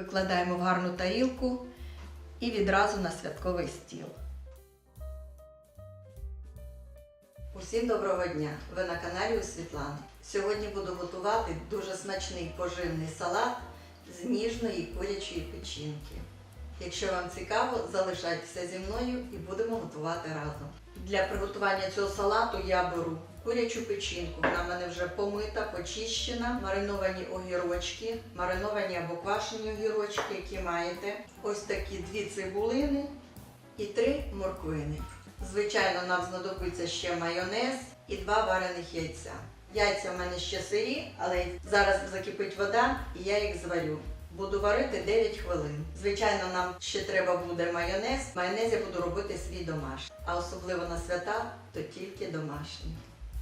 Викладаємо в гарну тарілку і відразу на святковий стіл. Усім доброго дня! Ви на каналі у Світлани. Сьогодні буду готувати дуже смачний поживний салат з ніжної курячої печінки. Якщо вам цікаво, залишайтеся зі мною і будемо готувати разом. Для приготування цього салату я беру курячу печінку. Вона в мене вже помита, почищена, мариновані огірочки, мариновані або квашені огірочки, які маєте. Ось такі дві цибулини і три морквини. Звичайно, нам знадобиться ще майонез і два варених яйця. Яйця в мене ще сирі, але зараз закипить вода і я їх зварю. Буду варити 9 хвилин. Звичайно, нам ще треба буде майонез. Майонез я буду робити свій домашній. А особливо на свята, то тільки домашній.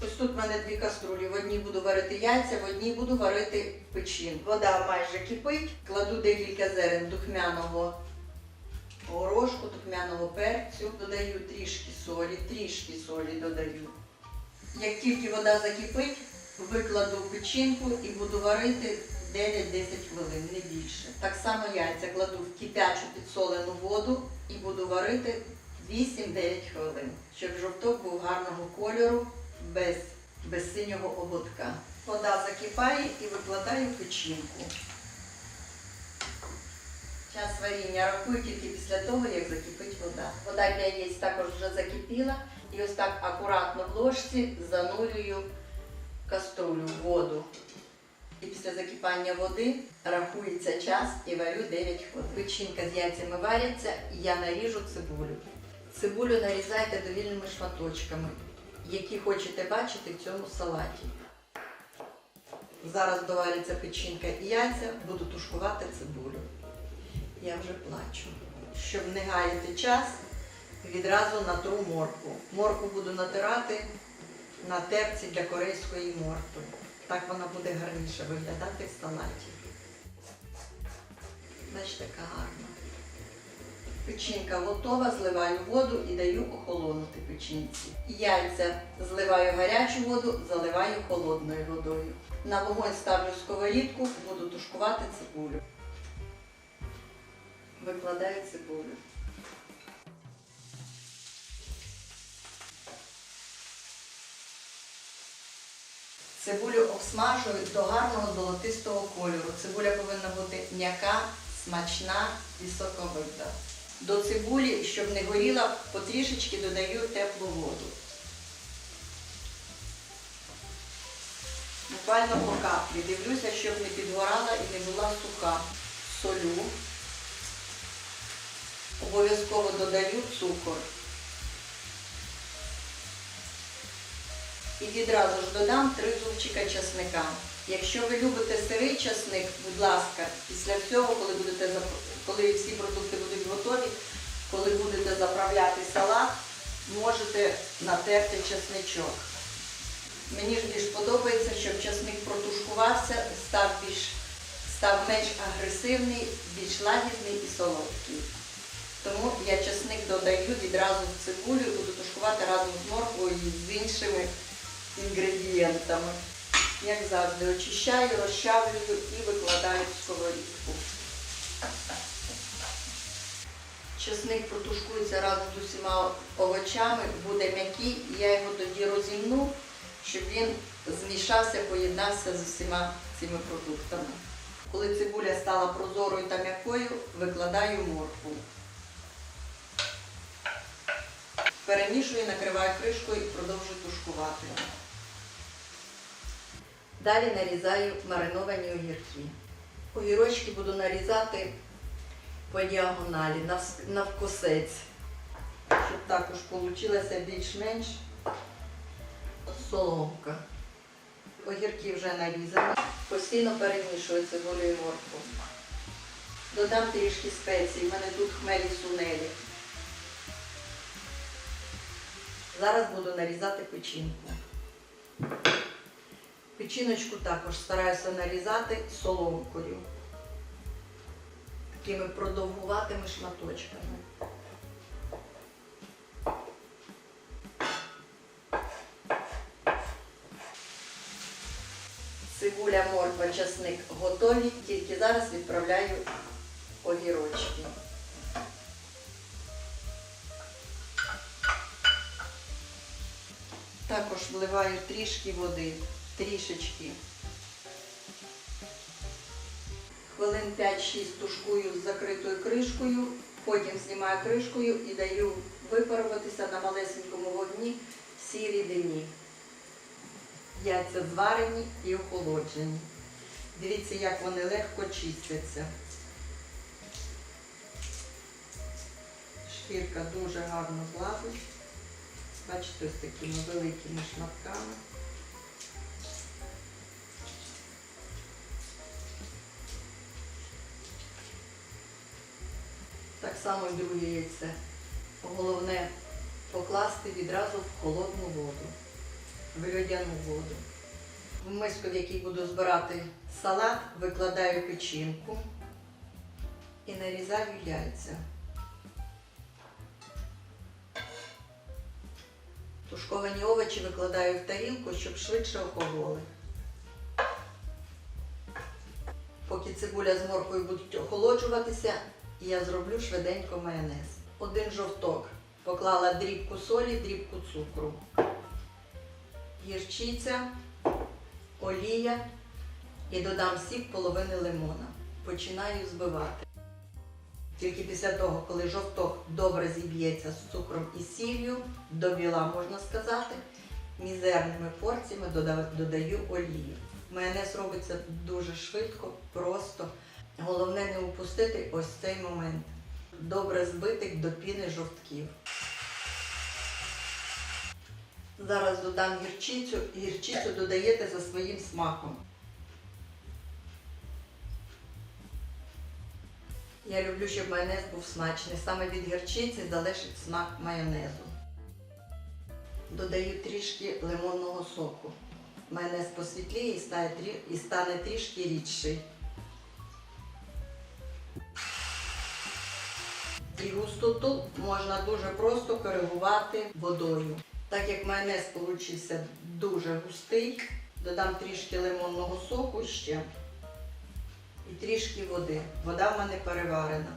Ось тут в мене дві каструлі. В одній буду варити яйця, в одній буду варити печінку. Вода майже кипить. Кладу декілька зерен духмяного горошку, духмяного перцю. Додаю трішки солі, трішки солі додаю. Як тільки вода закипить, викладу печінку і буду варити 9-10 хвилин, не більше. Так само яйця кладу в кипячу підсолену воду і буду варити 8-9 хвилин, щоб жовток був гарного кольору, без, без синього ободка. Вода закипає і викладаю печінку. Час варіння рахую тільки після того, як закипить вода. Вода для яєць також вже закипіла. І ось так акуратно в ложці занурюю каструлю в воду. І після закипання води рахується час і варю 9 хвилин. Печінка з яйцями варяться, і я наріжу цибулю. Цибулю нарізайте довільними шматочками, які хочете бачити в цьому салаті. Зараз довариться печінка і яйця, буду тушкувати цибулю. Я вже плачу. Щоб не гаяти час, відразу натру морку. Морку буду натирати на терці для корейської моркви. Так вона буде гарніше виглядати в салаті. Бачите, яка гарна. Печінка готова, зливаю воду і даю охолонути печінці. Яйця зливаю гарячу воду, заливаю холодною водою. На вогонь ставлю сковорідку, буду тушкувати цибулю. Викладаю цибулю. Цибулю обсмажую до гарного золотистого кольору. Цибуля повинна бути м'яка, смачна і соковита. До цибулі, щоб не горіла, потрішечки додаю теплу воду. Буквально по каплі. Дивлюся, щоб не підгорала і не була суха. Солю. Обов'язково додаю цукор. І відразу ж додам три зубчика часника. Якщо ви любите сирий часник, будь ласка, після цього, коли будете коли всі продукти будуть готові, коли будете заправляти салат, можете натерти часничок. Мені ж більш подобається, щоб часник протушкувався, став більш став менш агресивний, більш лагідний і солодкий. Тому я часник додаю відразу в цибулю буду тушкувати разом з морквою і з іншими інгредієнтами. Як завжди, очищаю, розчавлюю і викладаю в сковорідку. Чесник протушкується разом з усіма овочами, буде м'який, і я його тоді розімну, щоб він змішався, поєднався з усіма цими продуктами. Коли цибуля стала прозорою та м'якою, викладаю моркву. Перемішую, накриваю кришкою і продовжую тушкувати. Далі нарізаю мариновані огірки. Огірочки буду нарізати по діагоналі, навкосець, щоб також вийшла більш-менш соломка. Огірки вже нарізані. Постійно перемішую цибулю і моркву. Додам трішки спецій. У мене тут хмелі сунелі. Зараз буду нарізати печінку. Печіночку також стараюся нарізати соломкою. Такими продовгуватими шматочками. Цибуля, морква, часник готові. Тільки зараз відправляю огірочки. Також вливаю трішки води, трішечки. Хвилин 5-6 тушкую з закритою кришкою, потім знімаю кришкою і даю випаруватися на малесенькому вогні всій рідині. Яйця зварені і охолоджені. Дивіться, як вони легко чистяться. Шкірка дуже гарно злазить. Бачите, ось такими великими шматками. Само друге яйце. Головне покласти відразу в холодну воду, в льодяну воду. В миску, в якій буду збирати салат, викладаю печінку і нарізаю яйця. Тушковані овочі викладаю в тарілку, щоб швидше охололи. Поки цибуля з моркою будуть охолоджуватися, я зроблю швиденько майонез. Один жовток. Поклала дрібку солі, дрібку цукру. Гірчиця, олія і додам сік половини лимона. Починаю збивати. Тільки після того, коли жовток добре зіб'ється з цукром і сіллю, до біла можна сказати, мізерними порціями додаю олію. Майонез робиться дуже швидко, просто. Головне не упустити ось цей момент. Добре збитих до піни жовтків. Зараз додам гірчицю. Гірчицю додаєте за своїм смаком. Я люблю, щоб майонез був смачний. Саме від гірчиці залежить смак майонезу. Додаю трішки лимонного соку. Майонез посвітліє і стане трішки рідший. Густоту можна дуже просто коригувати водою. Так як майонез вийшов дуже густий, додам трішки лимонного соку ще і трішки води. Вода в мене переварена.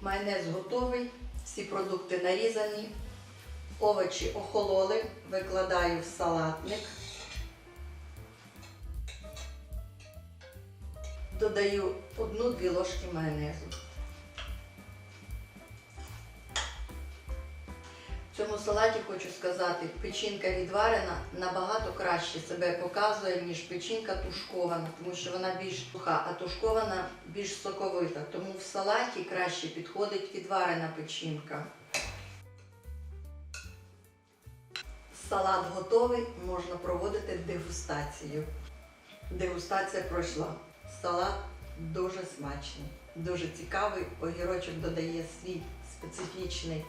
Майонез готовий, всі продукти нарізані, овочі охололи, викладаю в салатник. Додаю одну-дві ложки майонезу. В цьому салаті хочу сказати, печінка відварена набагато краще себе показує, ніж печінка тушкована, тому що вона більш суха, а тушкована більш соковита. Тому в салаті краще підходить відварена печінка. Салат готовий, можна проводити дегустацію. Дегустація пройшла. Салат дуже смачний, дуже цікавий. Огірочок додає свій специфічний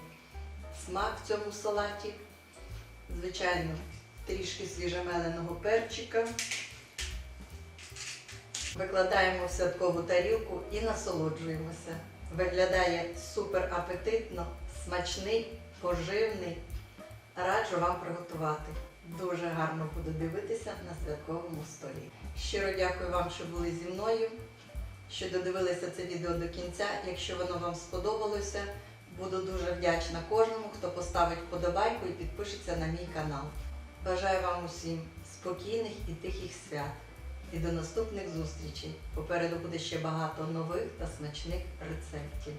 смак в цьому салаті. Звичайно, трішки свіжемеленого перчика. Викладаємо в святкову тарілку і насолоджуємося. Виглядає супер апетитно, смачний, поживний. Раджу вам приготувати. Дуже гарно буду дивитися на святковому столі. Щиро дякую вам, що були зі мною, що додивилися це відео до кінця. Якщо воно вам сподобалося, буду дуже вдячна кожному, хто поставить вподобайку і підпишеться на мій канал. Бажаю вам усім спокійних і тихих свят. І до наступних зустрічей. Попереду буде ще багато нових та смачних рецептів.